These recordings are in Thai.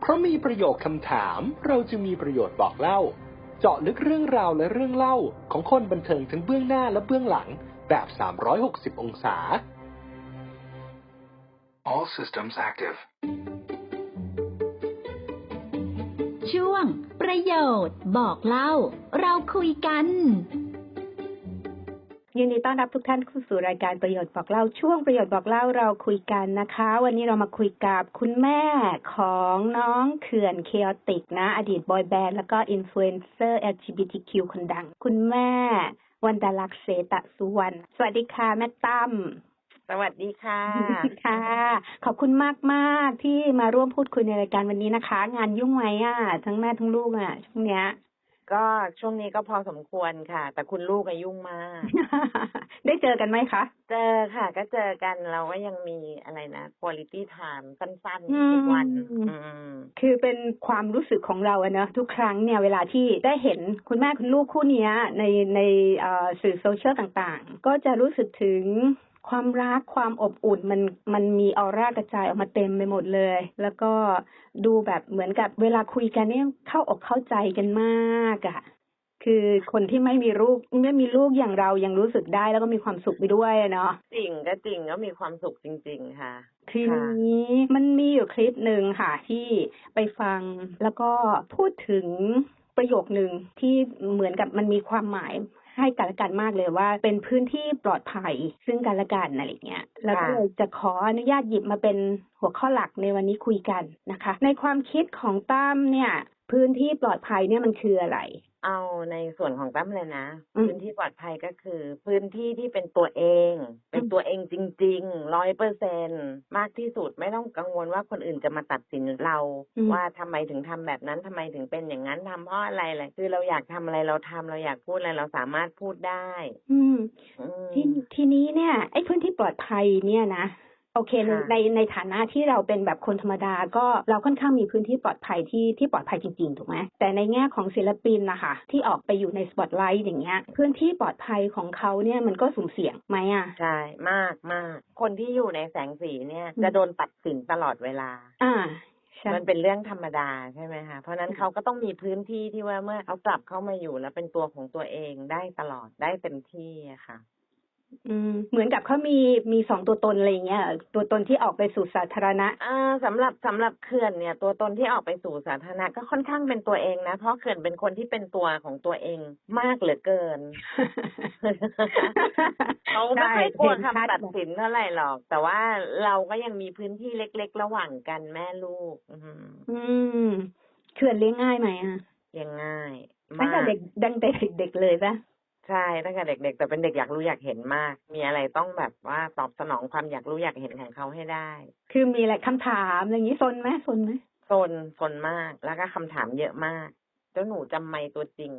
เพราะมีประโยคคำถาม เราจึงมีประโยชน์บอกเล่า เจาะลึกเรื่องราวและเรื่องเล่าของคนบันเทิงทั้งเบื้องหน้าและเบื้องหลังแบบ 360 องศา All systems active. ช่วง ประโยชน์ บอกเล่า เราคุยกัน ยินดีต้อนรับทุกท่านเข้าสู่รายการประโยชน์บอกเล่าช่วงประโยชน์บอกเล่าเราคุยกันนะคะ วันนี้เรามาคุยกับคุณแม่ของน้องเขื่อนเคอติกนะ อดีตบอยแบนด์แล้วก็อินฟลูเอนเซอร์ LGBTQ คนดัง คุณแม่วันดาลักษณ์เสตะสุวรรณสวัสดีค่ะ แม่ตั้มสวัสดีค่ะ ค่ะ ขอบคุณมากมากๆที่มาร่วมพูดคุยในรายการวันนี้นะคะ งานยุ่งไหมอะ ทั้งแม่ทั้งลูกอะช่วงเนี้ย ก็ช่วงนี้ก็พอสมควรค่ะ แต่คุณลูกอายุ่งมาก ได้เจอกันไหมคะ เจอค่ะ ก็เจอกันเราก็ยังมีอะไรนะ quality time สั้นอืมๆทุกวันอืมคือเป็นความรู้สึกของเราอะเนอะทุกครั้งเนี่ยเวลาที่ได้เห็นคุณแม่คุณลูกคู่เนี้ยในในเอ่อสื่อโซเชียลต่างๆ ก็จะรู้สึกถึง ความรักความอบอุ่นมันมันมีออร่ากระจายออกมาเต็มไปหมดเลย แล้วก็ดูแบบเหมือนกับเวลาคุยกันเนี่ยเข้าอกเข้าใจกันมากอะคือคนที่ไม่มีลูกไม่มีลูกอย่างเรายังรู้สึกได้แล้วก็มีความสุขไปด้วยอะเนาะจริงก็จริงก็มีความสุขจริง ๆ ค่ะทีนี้มันมีอยู่คลิปหนึ่งค่ะ ที่ไปฟังแล้วก็พูดถึงประโยคหนึ่งที่เหมือนกับมันมีความหมาย ให้กันและกันมากเลยว่า เป็นพื้นที่ปลอดภัยซึ่งกันและกันอะไรเงี้ยแล้วก็ค่ะเลยจะขออนุญาตหยิบมาเป็นหัวข้อหลักในวันนี้คุยกันนะคะ ในความคิดของตั้มเนี่ย พื้นที่ปลอดภัยเนี่ยมันคืออะไร เอาในส่วนของตั้มเลยนะ อืม พื้นที่ปลอดภัยก็คือ พื้นที่ที่เป็นตัวเอง เป็นตัวเองจริงๆร้อยเปอร์เซ็นมากที่สุดไม่ต้องกังวลว่าคนอื่นจะมาตัดสินเรา อืม ว่าทำไมถึงทำแบบนั้นทำไมถึงเป็นอย่างนั้นทำเพราะอะไรอะไรคือเราอยากทำอะไรเราทำเราอยากพูดอะไรเราสามารถพูดได้ อืม อืม ทีทีนี้เนี่ยไอ้พื้นที่ปลอดภัยเนี่ยนะ โอเคในค่ะในในฐานะที่เราเป็นแบบคนธรรมดาก็เราค่อนข้างมีพื้นที่ปลอดภัยที่ที่ปลอดภัยจริงๆถูกไหมแต่ในแง่ของศิลปินนะคะที่ออกไปอยู่ในสปอตไลท์อย่างเงี้ยพื้นที่ปลอดภัยของเขาเนี่ยมันก็สุ่มเสี่ยงไหมอะใช่มากมากคนที่อยู่ในแสงสีเนี่ยอืมจะโดนตัดสินตลอดเวลา อ่าใช่มันเป็นเรื่องธรรมดาใช่ไหมคะ เพราะฉะนั้นเขาก็ต้องมีพื้นที่ที่ว่าเมื่อเขากลับเข้ามาอยู่แล้วเป็นตัวของตัวเองได้ตลอดได้เต็มที่อะค่ะ อืมเหมือนกับเขามีมีสองตัวตนอะไรอย่างเงี้ยตัวตนที่ออกไปสู่สาธารณะอ่าสำหรับสำหรับเขื่อนเนี่ย ตัวตนที่ออกไปสู่สาธารณะ ก็ค่อนข้างเป็นตัวเองนะ เพราะเขื่อนเป็นคนที่เป็นตัวของตัวเองมากเหลือเกินเขาไม่ค่อยกลัวใช่เห็นชัดคำตัดเลยสินเท่าไหร่หรอก แต่ว่าเราก็ยังมีพื้นที่เล็ก ๆ ระหว่างกันแม่ลูก อืมอืมเขื่อนเลี้ยงง่ายไหมอะยังง่ายตั้งแต่มากเด็กดังแต่เด็กๆเลยปะ ใช่ตั้งแต่เด็ก ๆ แต่เป็นเด็กอยากรู้อยากเห็นมาก มีอะไรต้องแบบว่าตอบสนองความอยากรู้อยากเห็นของเขาให้ได้ คือมีอะไรคำถามอะไรอย่างนี้ซนไหมซนไหมโซนโซนมากแล้วก็คำถามเยอะมากเจ้าหนูจำไม่ตัวจริง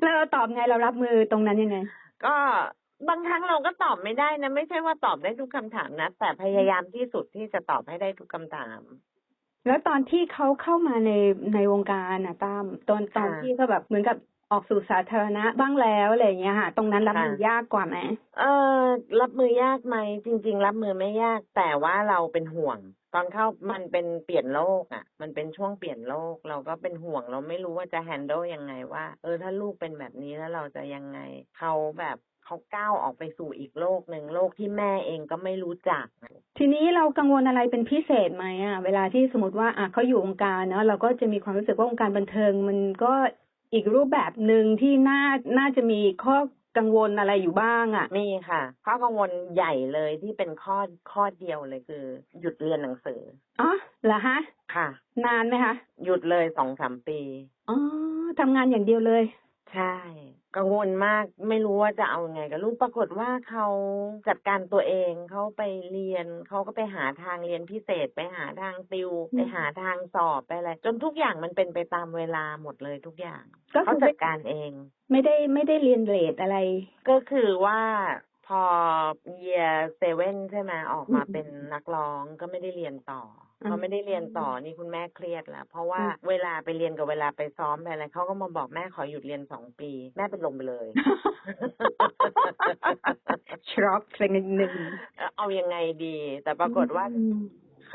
แล้วเราตอบไงเรารับมือตรงนั้นยังไง ก็บางครั้งเราก็ตอบไม่ได้นะ ไม่ใช่ว่าตอบได้ทุกคำถามนะ แต่พยายามที่สุดที่จะตอบให้ได้ทุกคำถาม แล้วตอนที่เขาเข้ามาในในวงการน่ะตาม ตอนตอนค่ะที่เขาแบบเหมือนกับ ออกสู่สาธารณะบ้างแล้วอะไรอย่างเงี้ยค่ะ ตรงนั้นรับค่ะมือยากกว่าไหมเออรับมือยากไหมจริง ๆ รับมือไม่ยาก แต่ว่าเราเป็นห่วง ตอนเข้ามันเป็นเปลี่ยนโลกอะ มันเป็นช่วงเปลี่ยนโลก เราก็เป็นห่วง เราไม่รู้ว่าจะแฮนด์ลยังไงว่า เออถ้าลูกเป็นแบบนี้แล้วเราจะยังไงเขาแบบเขาก้าวออกไปสู่อีกโลกหนึ่งโลกที่แม่เองก็ไม่รู้จัก ทีนี้เรากังวลอะไรเป็นพิเศษไหมอะเวลาที่สมมติว่าอะเขาอยู่วงการเนาะเราก็จะมีความรู้สึกว่าวงการบันเทิง มันก็ อีกรูปแบบหนึ่งที่น่าน่าจะมีข้อกังวลอะไรอยู่บ้างอะมีค่ะข้อกังวลใหญ่เลยที่เป็นข้อข้อเดียวเลยคือ หยุดเรียนหนังสืออ๋อเหรอฮะ ค่ะ นานไหมคะหยุดเลยสองสามปีอ๋อทำงานอย่างเดียวเลย ใช่ กังวลมากไม่รู้ว่าจะเอาไงกับลูกปรากฏว่าเขาจัดการตัวเองเขาไปเรียนเขาก็ไปหาทางเรียนพิเศษ ไปหาทางติวอืมไปหาทางสอบไปอะไรจนทุกอย่างมันเป็นไปตามเวลาหมดเลยทุกอย่างก็เขาคือจัไม่ดการเอง ไม่ได้ไม่ได้เรียนเรทอะไร ก็คือว่าพอเยียเซเว่นใช่ไหมออกมาอืมเป็นนักร้องก็ไม่ได้เรียนต่ออม พอไม่ได้เรียนต่อนี่คุณแม่เครียดแล้วเพราะว่าอืมเวลาไปเรียนกับเวลาไปซ้อมไปอะไรเขาก็มาบอกแม่ขอหยุดเรียนสองปี แม่เป็นลมไปเลยช็อกสักนิดหนึ่งเอายังไงดี แต่ปรากฏว่าอืม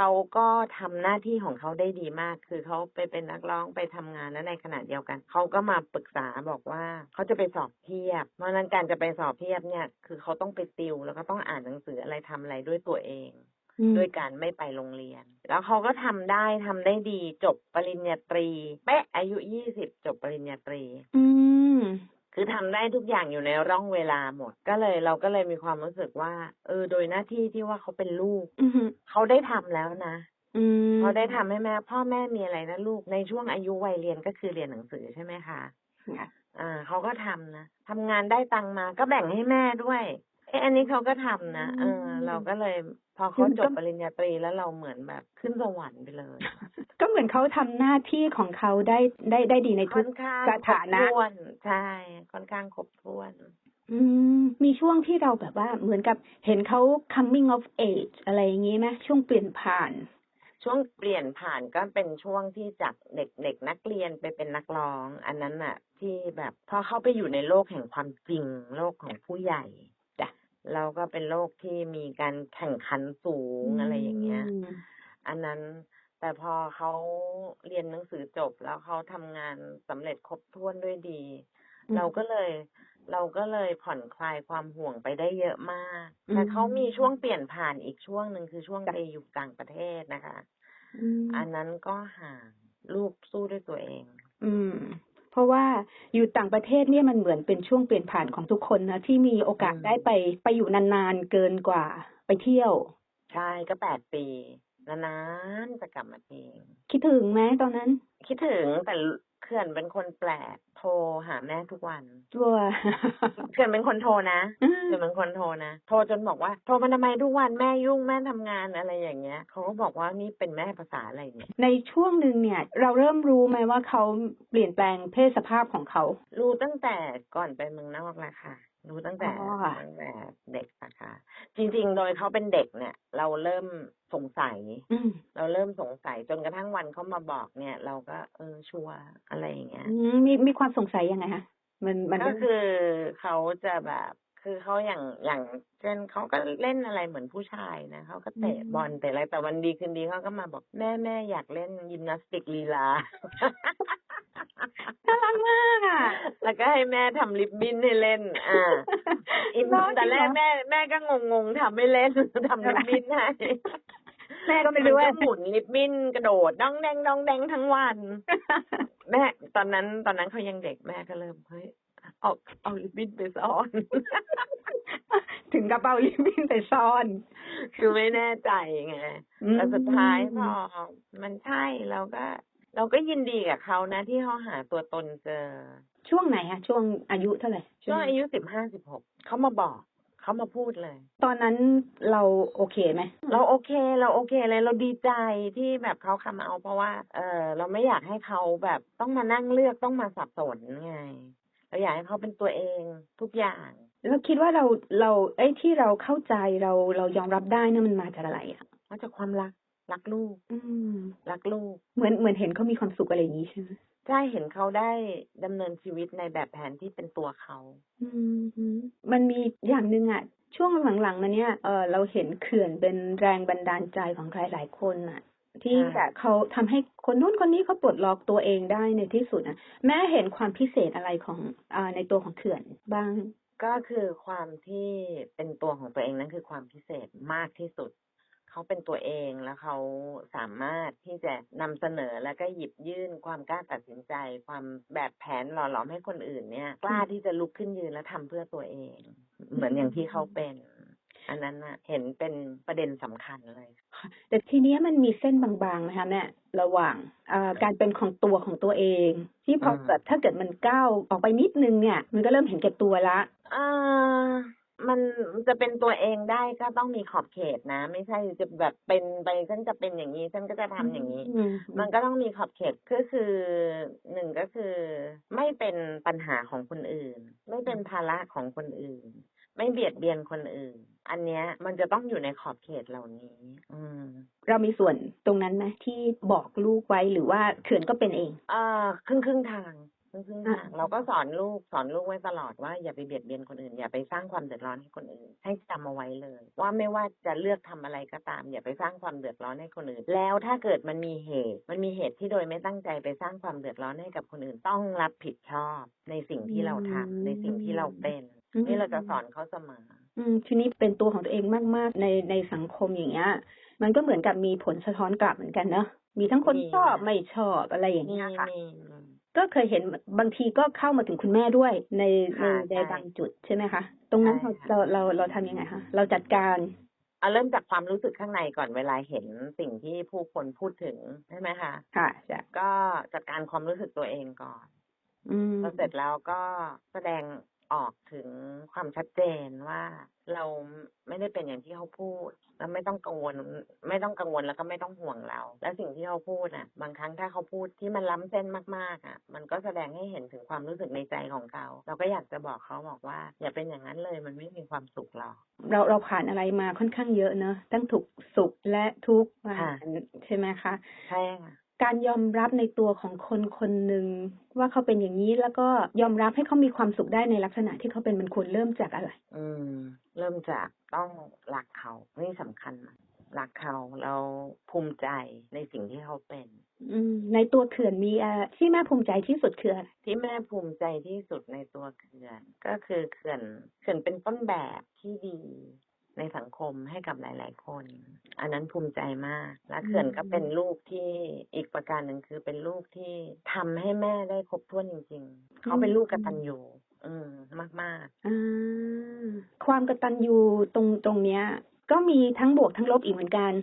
เขาก็ทำหน้าที่ของเขาได้ดีมาก คือเขาไปเป็นนักร้องไปทำงานแล้วในขณะเดียวกัน เขาก็มาปรึกษาบอกว่าเขาจะไปสอบเทียบ เพราะฉะนั้นการจะไปสอบเทียบเนี่ย คือเขาต้องไปติวแล้วก็ต้องอ่านหนังสืออะไรทำอะไรด้วยตัวเองอืม ด้วยการไม่ไปโรงเรียน แล้วเขาก็ทำได้ทำได้ดีจบปริญญาตรีเป๊ะอายุยี่สิบจบปริญญาตรี อืมคือทำได้ทุกอย่างอยู่ในร่องเวลาหมด ก็เลยเราก็เลยมีความรู้สึกว่า เออ โดยหน้าที่ที่ว่าเขาเป็นลูกอืมเขาได้ทำแล้วนะอืมเขาได้ทำให้แม่ พ่อแม่มีอะไรนะลูกในช่วงอายุวัยเรียนก็คือเรียนหนังสือใช่ไหมคะค่ะอ่าเขาก็ทำนะทำงานได้ตังค์มาก็แบ่งให้แม่ด้วย เอะอันนี้เขาก็ทำนะเออ เราก็เลย พอเขาจบปริญญาตรีแล้วเราเหมือนแบบขึ้นสวรรค์ไปเลยก็เหมือนเขาทำหน้าที่ของเขาได้ได้ได้ดีในทุค่ก อนข้างสครบถานะถ้วนใช่ ค่อนข้างครบถ้วน อืมมีช่วงที่เราแบบว่าเหมือนกับเห็นเขา coming of age อะไรอย่างงี้ไหมช่วงเปลี่ยนผ่าน ช่วงเปลี่ยนผ่านก็เป็นช่วงที่จากเด็กเด็กนักเรียนไปเป็นนักร้อง อันนั้นน่ะ ที่แบบพอเข้าไปอยู่ในโลกแห่งความจริง โลกของผู้ใหญ่ จ้ะเราก็เป็นโลกที่มีการแข่งขันสูงอะไรอย่างเงี้ยมอันนั้นแต่พอเขาเรียนหนังสือจบแล้วเขาทำงานสำเร็จครบถ้วนด้วยดีอืมเราก็เลย เราก็เลยผ่อนคลายความห่วงไปได้เยอะมากอืมแต่เขามีช่วงเปลี่ยนผ่านอีกช่วงหนึ่งคือช่วงจ้ะไปอยู่ต่างประเทศนะคะอืมอันนั้นก็ห่างลูกสู้ด้วยตัวเอง อืมเพ ราะว่าอยู่ต่างประเทศเนี่ยมันเหมือนเป็นช่วงเปลี่ยนผ่านของทุกคนนะที่มีโอกาสอืมได้ไปไปอยู่นานๆเกินกว่าไปเที่ยว ใช่ก็แปดปีนานๆจะกลับมาทีคิดถึงไหมตอนนั้น คิดถึงแต่ เขื่อนเป็นคนแปลกโทรหาแม่ทุกวันตัวเขื่อนเป็นคนโทรนะอืมเขื่อนเป็นคนโทรนะโทรจนบอกว่าโทรมาทำไมทุกวันแม่ยุ่งแม่ทำงานอะไรอย่างเงี้ยเขาก็บอกว่านี่เป็นแม่ภาษาอะไรเนี่ยในช่วงหนึ่งเนี่ย เราเริ่มรู้ไหมว่าเขาเปลี่ยนแปลงเพศสภาพของเขา รู้ตั้งแต่ก่อนไปเมืองนอกแล้วค่ะ รู้ตั้งแต่อ๋อค่ะ ตั้งแต่เด็กอะค่ะ จริง ๆ โดยเขาเป็นเด็กเนี่ย เราเริ่มสงสัย อืมเราเริ่มสงสัยจนกระทั่งวันเขามาบอกเนี่ย เราก็ เออชัวร์อะไรอย่างเงี้ย อืมมีมีความสงสัยยังไงคะมันมันก็คือเขาจะแบบ คือเขาอย่างอย่างเช่นเขาก็เล่นอะไรเหมือนผู้ชายนะเขาก็เตะบอลเตะอะไรแต่วันดีคืนดีเขาก็มาบอกแม่แม่อยากเล่นยิมนาสติกลีลาน่ารักมากอะ แล้วก็ให้แม่ทำลิปบิ้นให้เล่น อ่าอินเหรอแต่แรกจริงเหรอแม่แม่ก็งงงๆทำไม่เล่นทำลิปบิ้นให้แม่ก็ไม่รู้ว่านหมุนลิปบิ้นกระโดดน้องแดงน้องแดงทั้งวัน แม่ตอนนั้นตอนนั้นเขายังเด็กแม่ก็เริ่มเฮ้ยเอาเอาลิปบิ้นไปซ่อน ถึงกระเป๋าลิบบินไปซ่อน คือไม่แน่ใจไงอืมแต่สุดท้ายพอมันใช่เราก็ เราก็ยินดีกับเขานะ ที่เขาหาตัวตนเจอ ช่วงไหนอะช่วงอายุเท่าไหร่ ช่วงอายุสิบห้าสิบหกเขามาบอกเขามาพูดเลย ตอนนั้นเราโอเคไหม เราโอเค เราโอเคเลยเราดีใจที่แบบเขาคำเอาเพราะว่า เออเราไม่อยากให้เขาแบบต้องมานั่งเลือกต้องมาสับสนไง เราอยากให้เขาเป็นตัวเองทุกอย่าง เราคิดว่าเราเราไอ้ที่เราเข้าใจเราเรายอมรับได้เนี่ยมันมาจากอะไรอะมาจากความรักรักลูก อืมรักลูก เหมือนเหมือนเห็นเขามีความสุขอะไรอย่างนี้ใช่ไหมใช่เห็นเขาได้ดำเนินชีวิตในแบบแผนที่เป็นตัวเขาอืมมันมีอย่างหนึ่งอะช่วงหลังๆมาเนี่ยเออเราเห็นเขื่อนเป็นแรงบันดาลใจของใครหลายคนอะที่ใช่แบบเขาทำให้คนนู้นคนนี้เขาปลดล็อกตัวเองได้ในที่สุดนะแม่เห็นความพิเศษอะไรของอ่าในตัวของเขื่อนบ้าง ก็คือความที่เป็นตัวของตัวเองนั่นคือความพิเศษมากที่สุด เขาเป็นตัวเองแล้วเขาสามารถที่จะนำเสนอแล้วก็หยิบยื่นความกล้าตัดสินใจ ความแบบแผนหล่อหลอมให้คนอื่นเนี่ย กล้าที่จะลุกขึ้นยืนแล้วทำเพื่อตัวเอง เหมือนอย่างที่เขาเป็น อันนั้นน่ะเห็นเป็นประเด็นสำคัญเลยค่ะแต่ทีเนี้ยมันมีเส้นบางๆนะคะแม่ระหว่างเอ่อการเป็นของตัวของตัวเอง ที่พออืมเกิดถ้าเกิดมันก้าวออกไปนิดนึงเนี่ย มันก็เริ่มเห็นแก่ตัวละ อ่ามันจะเป็นตัวเองได้ก็ต้องมีขอบเขตนะ ไม่ใช่จะแบบเป็นไปฉันจะเป็นอย่างนี้ฉันก็จะทำอย่างนี้ อืมมันก็ต้องมีขอบเขตก็คือหนึ่งก็คือไม่เป็นปัญหาของคนอื่น ไม่เป็นภาระของคนอื่น ไม่เบียดเบียนคนอื่น อันเนี้ย มันจะต้องอยู่ในขอบเขตเหล่านี้ อืม เรามีส่วนตรงนั้นไหมที่บอกลูกไว้หรือว่าเขื่อนก็เป็นเองอ่าครึ่งครึ่งทางค ซึ่งซึ่งอ่าทางเราก็สอนลูกสอนลูกไว้ตลอดว่าอย่าไปเบียดเบียนคนอื่น อย่าไปสร้างความเดือดร้อนให้คนอื่น ให้จำเอาไว้เลย ว่าไม่ว่าจะเลือกทำอะไรก็ตาม อย่าไปสร้างความเดือดร้อนให้คนอื่น แล้วถ้าเกิดมันมีเหตุ มันมีเหตุที่โดยไม่ตั้งใจไปสร้างความเดือดร้อนให้กับคนอื่นต้องรับผิดชอบในสิ่งที่เราทำในสิ่งที่เราเป็นอืมนี่เราจะสอนเขาเสมออืมทีนี้เป็นตัวของตัวเองมากๆ ในในสังคมอย่างเงี้ยมันก็เหมือนกับมีผลสะท้อนกลับเหมือนกันเนอะมีทั้งคนมีชอบค่ะไม่ชอบอะไรอย่างมีเงี้ยค่ะมี ก็เคยเห็นบางทีก็เข้ามาถึงคุณแม่ด้วยในในค่ะในใช่บางจุดใช่ไหมคะตรงนั้นใช่เราค่ะเราเราเราทำยังไงคะเราจัดการเอาเริ่มจากความรู้สึกข้างในก่อนเวลาเห็นสิ่งที่ผู้คนพูดถึงใช่ไหมคะค่ะจะก็จัดการความรู้สึกตัวเองก่อนอืมพอเสร็จแล้วก็แสดง ออกถึงความชัดเจนว่าเราไม่ได้เป็นอย่างที่เขาพูด แล้วไม่ต้องกังวล ไม่ต้องกังวลแล้วก็ไม่ต้องห่วงเรา และสิ่งที่เขาพูดอะ บางครั้งถ้าเขาพูดที่มันล้ำเส้นมากๆอะ มันก็แสดงให้เห็นถึงความรู้สึกในใจของเขา เราก็อยากจะบอกเขาบอกว่า อย่าเป็นอย่างนั้นเลยมันไม่มีความสุขหรอกเราเราผ่านอะไรมาค่อนข้างเยอะเนอะทั้งถูกข์สุขและทุกข์มาค่ะใช่ไหมคะใช่ค่ะ การยอมรับในตัวของคนคนหนึ่งว่าเขาเป็นอย่างนี้แล้วก็ยอมรับให้เขามีความสุขได้ในลักษณะที่เขาเป็นมันควรเริ่มจากอะไร อืม เริ่มจากต้องรักเขานี่สำคัญมากรักเขาแล้วภูมิใจในสิ่งที่เขาเป็น อืม ในตัวเขื่อนมีอะไรที่แม่ภูมิใจที่สุดคืออะไรที่แม่ภูมิใจที่สุดในตัวเขื่อน ก็คือเขื่อนเขื่อนเป็นต้นแบบที่ดี ในสังคมให้กับหลาย ๆ คน อันนั้นภูมิใจมาก และเขื่อนก็เป็นลูกที่อีกประการหนึ่งคือเป็นลูกที่ทำให้แม่ได้ครบถ้วนจริง ๆ เขาเป็นลูกกตัญญูอืมมากๆอ่าความกตัญญูตรงตรงเนี้ย ก็มีทั้งบวกทั้งลบอีกเหมือนกัน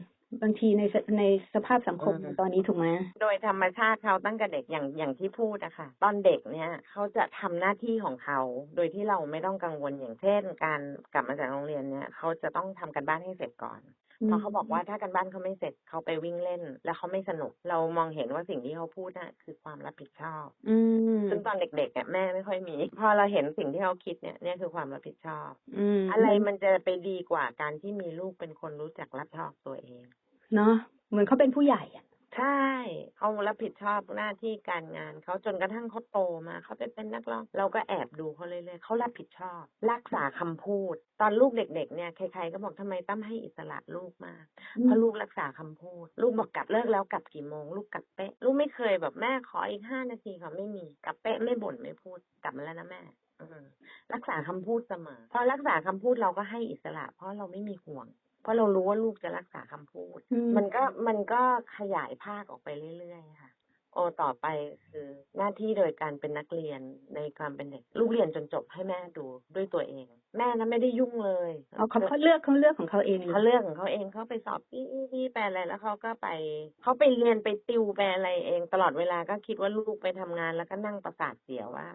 บางทีในสในสภาพสังคมอืมตอนนี้ถูกไหมโดยธรรมชาติเขาตั้งแต่เด็กอย่างอย่างที่พูดอะค่ะ ตอนเด็กเนี่ยเขาจะทำหน้าที่ของเขา โดยที่เราไม่ต้องกังวลอย่างเช่น การกลับมาจากโรงเรียนเนี่ยเขาจะต้องทำกันบ้านให้เสร็จก่อนเพราะเขาบอกว่าถ้ากันบ้านเขาไม่เสร็จเขาไปวิ่งเล่น แล้วเขาไม่สนุก เรามองเห็นว่าสิ่งที่เขาพูดน่ะ คือความรับผิดชอบอืมซึ่งตอนเด็กๆเนี่ยแม่ไม่ค่อยมี พอเราเห็นสิ่งที่เขาคิดเนี่ยเนี่ยคือความรับผิดชอบอืมอะไรมันจะไปดีกว่าการที่มีลูกเป็นคนรู้จักรับผิดชอบตัวเอง เนาะเหมือนเขาเป็นผู้ใหญ่อะใช่เขารับผิดชอบหน้าที่การงานเขาจนกระทั่งเขาโตมาเขาไปเป็นนักร้องเราก็แอบดูเขาเรื่อยๆเขารับผิดชอบ รักษาคำพูด ตอนลูกเด็ก ๆ เนี่ยใครๆก็บอกทำไมตั้มให้อิสระลูกมากเพราะลูกรักษาคำพูด ลูกบอกกลับเลิกแล้วกลับกี่โมง ลูกกลับเป๊ะ ลูกไม่เคยแบบแม่ขออีกห้านาทีค่ะไม่มีกลับเป๊ะไม่บ่นไม่พูดกลับมาแล้วนะแม่อืมรักษาคำพูดเสมอพอรักษาคำพูดเราก็ให้อิสระ เพราะเราไม่มีห่วง เพราะเรารู้ว่าลูกจะรักษาคำพูดอืมันก็มันก็ขยายภาคออกไปเรื่อยๆค่ะโอต่อไปคือหน้าที่โดยการเป็นนักเรียนในความเป็นเด็ก ลูกเรียนจนจบให้แม่ดูด้วยตัวเอง แม่นะไม่ได้ยุ่งเลยเอาเขาเขาเลือกเขาเลือกของเขาเองลยเขาเลือกของเขาเองเขาไปสอบที่ที่ไปอะไรแล้วเขาก็ไปเขาไปเรียนไปติวไปอะไรเอง ตลอดเวลาก็คิดว่าลูกไปทำงานแล้วก็นั่งประสาทเสียว่า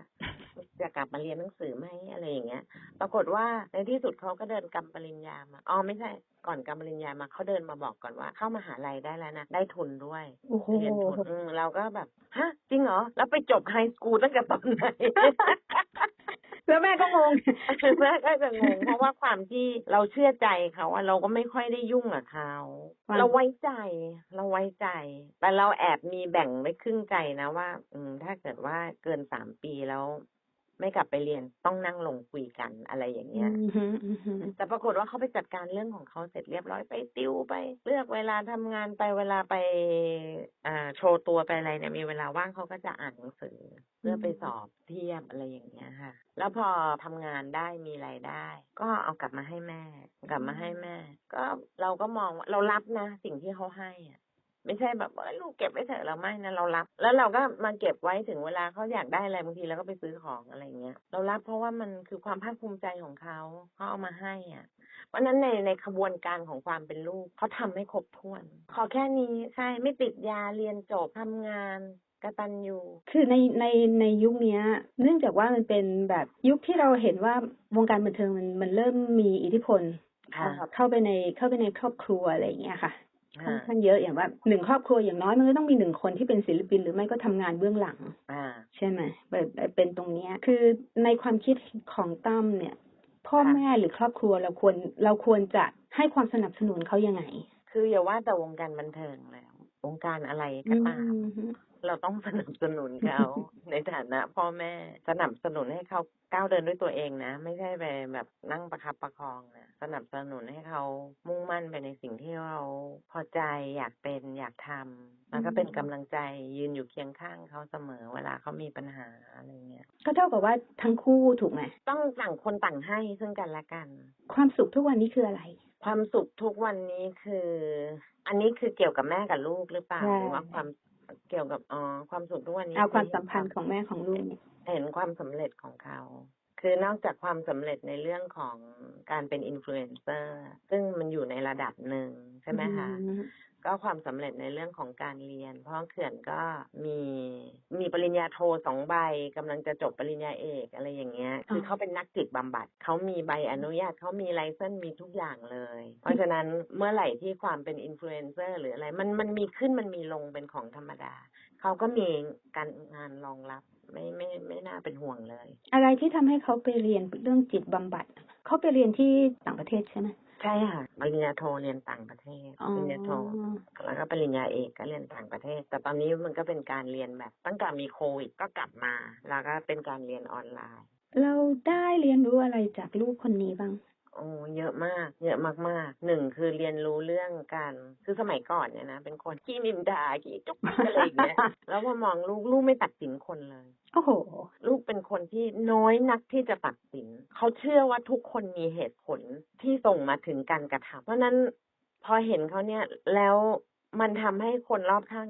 จะกลับมาเรียนหนังสือไหมอะไรอย่างเงี้ย ปรากฏว่าในที่สุดเขาก็เดินกำปริญญามาอ๋อไม่ใช่ก่อนกำปริญญามาเขาเดินมาบอกก่อนว่า เข้ามาหาลัยได้แล้วนะ ได้ทุนด้วยโอ้โหเรียนทุนอืมเราก็แบบ ฮะ จริงเหรอ แล้วไปจบไฮสคูลตั้งแต่ตอนไหนแล้วแม่ก็งงแม่ก็จะงงเพราะว่าความที่เราเชื่อใจเขาอะเราก็ไม่ค่อยได้ยุ่งกับเขาความเราไว้ใจ เราไว้ใจ แต่เราแอบมีแบ่งไว้ครึ่งใจนะว่า อืมถ้าเกิดว่าเกินสามปีแล้ว ไม่กลับไปเรียนต้องนั่งลงคุยกันอะไรอย่างเงี้ยอือหืออือหือแต่ปรากฏว่าเขาไปจัดการเรื่องของเขาเสร็จเรียบร้อยไปติวไป เลือกเวลาทำงานไปเวลาไปอ่าโชว์ตัวไปอะไรเนี่ยมีเวลาว่างเขาก็จะอ่านหนังสือ เพื่อไปสอบเทียบอะไรอย่างเงี้ยค่ะ แล้วพอทำงานได้มีรายได้ ก็เอากลับมาให้แม่ กลับมาให้แม่ ก็เราก็มองว่าเรารับนะ สิ่งที่เขาให้อะ ไม่ใช่แบบว่าลูกเก็บไว้เถอะเราไม่นะเรารับ แล้วเราก็มาเก็บไว้ถึงเวลาเขาอยากได้อะไรบางทีเราก็ไปซื้อของอะไรเงี้ยเรารับเพราะว่ามันคือความภาคภูมิใจของเขาเขาเอามาให้อะเพราะฉะนั้นในในขบวนการของความเป็นลูกเขาทำให้ครบถ้วน ขอแค่นี้ใช่ไม่ติดยาเรียนจบทำงานกตัญญูคือในในในยุคเนี้ยเนื่องจากว่ามันเป็นแบบยุคที่เราเห็นว่าวงการบันเทิงมันมันเริ่มมีอิทธิพลค่ะเอ่อเข้าไปในเข้าไปในครอบครัวอะไรอย่างเงี้ยค่ะ ค่อนอ่าข้างเยอะอย่างว่าหนึ่งครอบครัวอย่างน้อยมันก็ต้องมีหนึ่งคนที่เป็นศิลปินหรือไม่ก็ทำงานเบื้องหลังอ่าใช่ไหมแบบเป็นตรงเนี้ยคือในความคิดของตั้มเนี่ย พ่อค่ะแม่หรือครอบครัวเราควรเราควรจะให้ความสนับสนุนเขายังไง คืออย่าว่าแต่วงการบันเทิงแล้ววงการอะไรก็ตามอืม เราต้องสนับสนุนเขาในฐานะพ่อแม่สนับสนุนให้เขาก้าวเดินด้วยตัวเองนะ ไม่ใช่ไปแบบนั่งประคับประคองนะสนับสนุนให้เขามุ่งมั่นไปในสิ่งที่เราพอใจอยากเป็นอยากทำแล้วก็เป็นกำลังใจยืนอยู่เคียงข้างเขาเสมอ เวลาเขามีปัญหาอะไรเงี้ยก็เท่ากับว่าทั้งคู่ถูกไหมต้องต่างคนต่างให้ซึ่งกันและกัน ความสุขทุกวันนี้คืออะไร ความสุขทุกวันนี้คือ อันนี้คือเกี่ยวกับแม่กับลูกหรือเปล่าใช่หรือว่าความ เกี่ยวกับอ๋อความสุขทุกวันนี้เอาความอสัมพันธ์ของแม่ของลูกเนี่ยเห็นความสำเร็จของเขาคือนอกจากความสำเร็จในเรื่องของการเป็นอินฟลูเอนเซอร์ซึ่งมันอยู่ในระดับหนึ่งใช่ไหมคะอืม ก็ความสำเร็จในเรื่องของการเรียน เพราะเขื่อนก็มีมีปริญญาโทสองใบกำลังจะจบปริญญาเอกอะไรอย่างเงี้ยคือเขาเป็นนักจิตบำบัดเขามีใบอนุญาตเขามีไลเซนส์มีทุกอย่างเลย เพราะฉะนั้นเมื่อไหร่ที่ความเป็นอินฟลูเอนเซอร์หรืออะไรมันมันมีขึ้นมันมีลงเป็นของธรรมดาเขาก็มีการงานรองรับไม่ไม่ไม่น่าเป็นห่วงเลย อะไรที่ทำให้เขาไปเรียนเรื่องจิตบำบัดเขาไปเรียนที่ต่างประเทศใช่ไหม ใช่ค่ะปริญญาโทเรียนต่างประเทศอ๋อปริญญาโทแล้วก็ปริญญาเอกก็เรียนต่างประเทศ แต่ตอนนี้มันก็เป็นการเรียนแบบ ตั้งแต่มีโควิดก็กลับมา แล้วก็เป็นการเรียนออนไลน์ เราได้เรียนรู้อะไรจากลูกคนนี้บ้าง โอ้เยอะมาก เยอะมากๆหนึ่งคือเรียนรู้เรื่องการคือสมัยก่อนเนี่ยนะเป็นคนขี้นินทาขี้จุกจิกอะไรอย่างเงี้ยแล้วพอมองลูกลูกไม่ตัดสินคนเลยโอ้โห ลูกเป็นคนที่น้อยนักที่จะตัดสิน เขาเชื่อว่าทุกคนมีเหตุผลที่ส่งมาถึงการกระทำเพราะฉะนั้นพอเห็นเขาเนี่ยแล้วมันทำให้คนรอบข้าง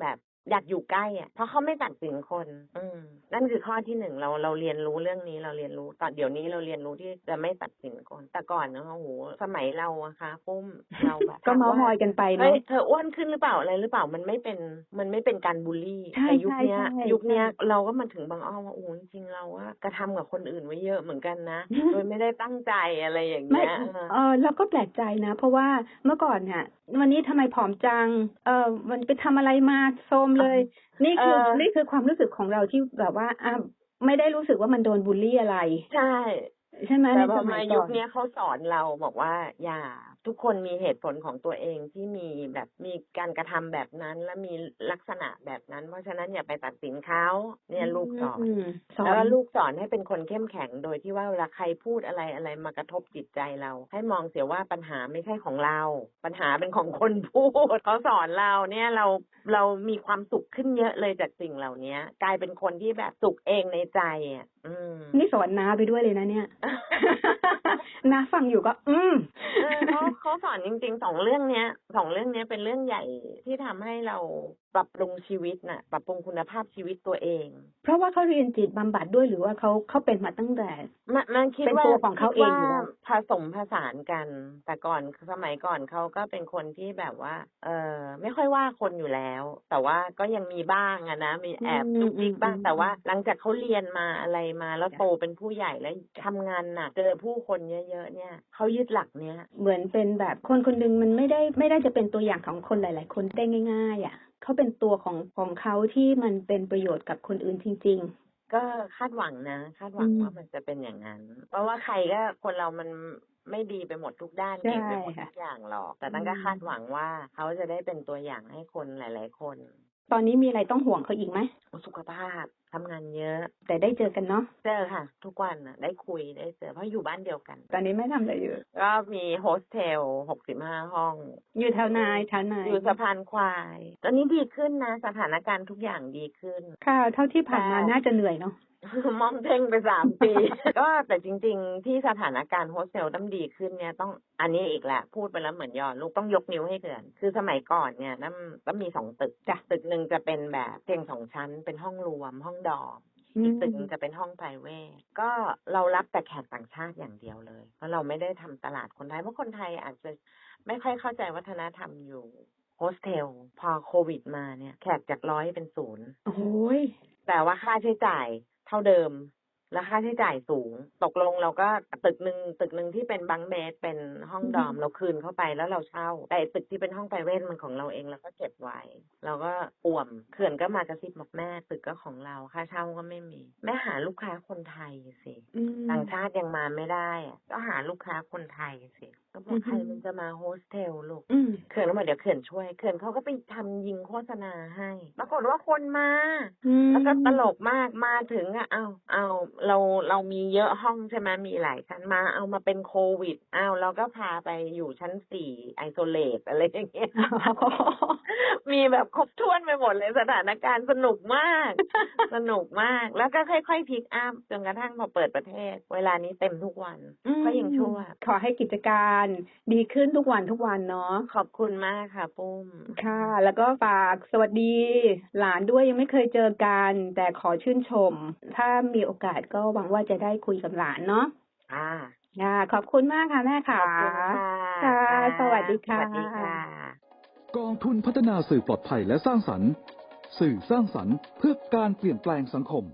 แบบ อยากอยู่ใกล้อะเพราะเขาไม่ตัดสินคน อืมนั่นคือข้อที่หนึ่งเราเราเรียนรู้เรื่องนี้เราเรียนรู้ตอนเดี๋ยวนี้เราเรียนรู้ที่จะไม่ตัดสินคน แต่ก่อนเนอะโอ้โหสมัยเราอะค่ะปุ้มเราแบบก็เมาส์มอยกันไปเฮ้เนาะยเธออ้วนขึ้นหรือเปล่าอะไรหรือเปล่ามันไม่เป็นมันไม่เป็นการบูลลี่ใช่แต่ยุคเนี้ยใช่ใช่ยุคเนี้ยใช่เราก็มาถึงบางอ้อว่าโอ้จริงๆเราว่ากระทำกับคนอื่นไว้เยอะเหมือนกันนะ โดยไม่ได้ตั้งใจอะไรอย่างไม่เงี้ยเออเออเราก็แปลกใจนะ เพราะว่าเมื่อก่อนเนี่ยวันนี้ทำไมผอมจัง เออมันไปทำอะไรมาโทรมเลย นี่คือเออนี่คือความรู้สึกของเราที่แบบว่าอะไม่ได้รู้สึกว่ามันโดนบูลลี่อะไร ใช่ ใช่ไหมแต่ในพสอมัมายก่ยุอคนเนี้ยเขาสอนเราบอกว่า อย่า ทุกคนมีเหตุผลของตัวเองที่มีแบบมีการกระทำแบบนั้น และมีลักษณะแบบนั้น เพราะฉะนั้นอย่าไปตัดสินเขาเนี่ยลูกสอนมสอนแล้วก็ลูกสอนให้เป็นคนเข้มแข็งโดยที่ว่าเวลาใครพูดอะไรอะไรมากระทบจิตใจเรา ให้มองเสียว่าปัญหาไม่ใช่ของเรา ปัญหาเป็นของคนพูดเขาสอนเราเนี่ยเราเรามีความสุขขึ้นเยอะเลยจากสิ่งเหล่านี้กลายเป็นคนที่แบบสุขเองในใจอะอืมนี่สอนน้าไปด้วยเลยนะเนี่ย น้าฟังอยู่ก็ อืมเออเขาเขาสอนจริงๆสองเรื่องเนี้ยสองเรื่องเนี้ยเป็นเรื่องใหญ่ที่ทำให้เรา ปรับปรุงชีวิตน่ะปรับปรุงคุณภาพชีวิตตัวเอง เพราะว่าเขาเรียนจิตบำบัดด้วยหรือว่าเขาเขาเป็นมาตั้งแต่มันมันคิดเป็นว่าตัวของเขาเองอยู่คิดแล้ว่าวผสมผสานกัน แต่ก่อนสมัยก่อนเขาก็เป็นคนที่แบบว่า เออไม่ค่อยว่าคนอยู่แล้ว แต่ว่าก็ยังมีบ้างอะนะมีแอบอืมจุกจิกบ้างอืมแต่ว่า หลังจากเขาเรียนมาอะไรมาแล้วโตเป็นผู้ใหญ่แล้วทำงานหนักเจอผู้คนเยอะ ๆ เนี่ยเขายึดหลักเนี้ยเหมือนเป็นแบบคนคนหนึ่งมันไม่ได้ไม่ได้จะเป็นตัวอย่างของคนหลาย ๆ คนได้ง่าย ๆ อะ เขาเป็นตัวของของเขาที่มันเป็นประโยชน์กับคนอื่นจริงก็คาดหวังนะ คาดหวังอืมว่ามันจะเป็นอย่างนั้น เพราะว่าใครก็คนเรามันไม่ดีไปหมดทุกด้านใช่เก่งไปหมดค่ะทุกอย่างหรอก แต่ตั้งก็อืมคาดหวังว่าเขาจะได้เป็นตัวอย่างให้คนหลาย ๆ คนๆ ตอนนี้มีอะไรต้องห่วงเขาอีกไหมสุขภาพทำงานเยอะ แต่ได้เจอกันเนาะเจอค่ะ ทุกวันน่ะได้คุยได้เจอเพราะอยู่บ้านเดียวกัน ตอนนี้ไม่ทำอะไรอยู่ก็มีโฮสเทลหกสิบห้าห้อง อยู่แถวนายแถวนายอยู่สะพานควาย ตอนนี้ดีขึ้นนะ สถานการณ์ทุกอย่างดีขึ้น ค่ะ เท่าที่ผ่านมาค่ะน่าจะเหนื่อยเนาะ มอมเท่งไปสามปี ก็แต่จริง ๆ ที่สถานการณ์โฮสเทลต้องดีขึ้นเนี่ยต้องอันนี้อีกแหละพูดไปแล้วเหมือนย้อนลูกต้องยกนิ้วให้เกินคือสมัยก่อนเนี่ยน้ำต้องมีสองตึกจ้ะตึกหนึ่งจะเป็นแบบเตียงสองชั้น เป็นห้องรวม ห้องดอมอีกตึกหนึงจะเป็นห้องไพรเวทก็เรารับแต่แขกต่างชาติอย่างเดียวเลย เพราะเราไม่ได้ทำตลาดคนไทย เพราะคนไทยอาจจะไม่ค่อยเข้าใจวัฒนธรรมอยู่โฮสเทลพอโควิดมาเนี่ย แขกจากร้อยเป็นศูนย์โอ้ยแต่ว่าค่าใช้จ่าย เท่าเดิม และค่าใช้จ่ายสูง ตกลงเราก็ตึกหนึ่งตึกหนึ่งที่เป็นบังเบสเป็นห้องดอมเราคืนเข้าไปแล้วเราเช่า แต่ตึกที่เป็นห้องไพรเวทมันของเราเองเราก็เก็บไว้เราก็อ่วมเขื่อนก็มากระซิบบอกแม่ตึกก็ของเราค่าเช่าก็ไม่มี แม่หาลูกค้าคนไทยสิอืมต่างชาติยังมาไม่ได้อะก็หาลูกค้าคนไทยสิ ก็บอือกอฮึใครมันจะมาโฮสเทลลูกอืมเขื่อนก็บอกเดี๋ยวเขื่อนช่วย เขื่อนเขาก็ไปทำยิงโฆษณาให้ ปรากฏว่าคนมาอืมแล้วก็ตลกมากมาถึงอะเอาเอาเราเรามีเยอะห้องใช่ไหมมีหลายชั้นมา เอามาเป็นโควิดอ้าวเราก็พาไปอยู่ชั้นสี่ไอโซเลตอะไรอย่างเงี้ยมีแบบครบถ้วนไปหมดเลยสถานการณ์สนุกมาก สนุกมาก แล้วก็ค่อยๆพลิกอัพจนกระทั่งพอเปิดประเทศ เวลานี้เต็มทุกวัน ก็ยังชั่วขอให้กิจการดีขึ้นทุกวันทุกวันเนาะขอบคุณมากค่ะปุ้มค่ะ แล้วก็ฝากสวัสดี หลานด้วยยังไม่เคยเจอกัน แต่ขอชื่นชม ถ้ามีโอกาสก็หวังว่าจะได้คุยกับหลานเนาะอ่าค่ะขอบคุณมากค่ะแม่ขค่ะอบคุณค่ะค่ะสวัสดีค่ะ สวัสดีค่ะ กองทุนพัฒนาสื่อปลอดภัยและสร้างสรรค์ สื่อสร้างสรรค์เพื่อการเปลี่ยนแปลงสังคม